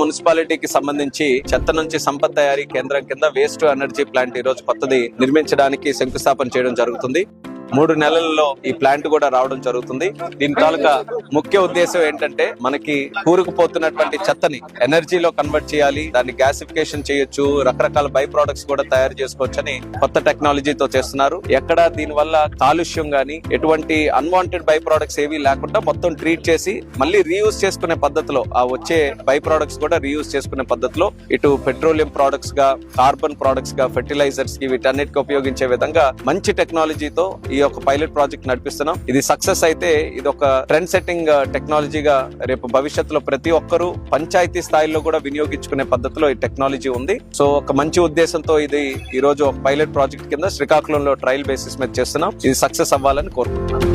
మున్సిపాలిటీకి సంబంధించి చెత్త నుంచి సంపద తయారీ కేంద్రం కింద వేస్ట్ ఎనర్జీ ప్లాంట్ ఈ రోజు కొత్తది నిర్మించడానికి శంకుస్థాపన చేయడం జరుగుతుంది. మూడు నెలల్లో ఈ ప్లాంట్ కూడా రావడం జరుగుతుంది. దీని తాలూకా ముఖ్య ఉద్దేశం ఏంటంటే మనకి కూరుకుపోతున్నటువంటి చెత్తని ఎనర్జీలో కన్వర్ట్ చేయాలి దాన్ని గ్యాసిఫికేషన్ చేయొచ్చు రకరకాల బై ప్రొడక్ట్స్ కూడా తయారు చేసుకోవచ్చని కొత్త టెక్నాలజీతో చేస్తున్నారు. ఎక్కడ దీని వల్ల కాలుష్యం గాని ఎటువంటి అన్వాంటెడ్ బై ప్రొడక్ట్స్ ఏవి లేకుండా మొత్తం ట్రీట్ చేసి మళ్ళీ రీయూజ్ చేసుకునే పద్ధతిలో ఆ వచ్చే బై ప్రొడక్ట్స్ కూడా రీయూజ్ చేసుకునే పద్ధతిలో ఇటు పెట్రోలియం ప్రొడక్ట్స్గా కార్బన్ ప్రొడక్ట్స్గా ఫెర్టిలైజర్స్కి వీటన్నిటికి ఉపయోగించే విధంగా మంచి టెక్నాలజీతో ఈ యొక్క పైలట్ ప్రాజెక్ట్ నడిపిస్తున్నాం. ఇది సక్సెస్ అయితే ఇది ఒక ట్రెండ్ సెట్టింగ్ టెక్నాలజీగా రేపు భవిష్యత్తులో ప్రతి ఒక్కరూ పంచాయతీ స్థాయిలో కూడా వినియోగించుకునే పద్ధతిలో ఈ టెక్నాలజీ ఉంది. సో ఒక మంచి ఉద్దేశంతో ఇది ఈ రోజు ఒక పైలట్ ప్రాజెక్ట్ కింద శ్రీకాకుళంలో ట్రయల్ బేసిస్ మీద చేస్తున్నాం. ఇది సక్సెస్ అవ్వాలని కోరుకుంటున్నాను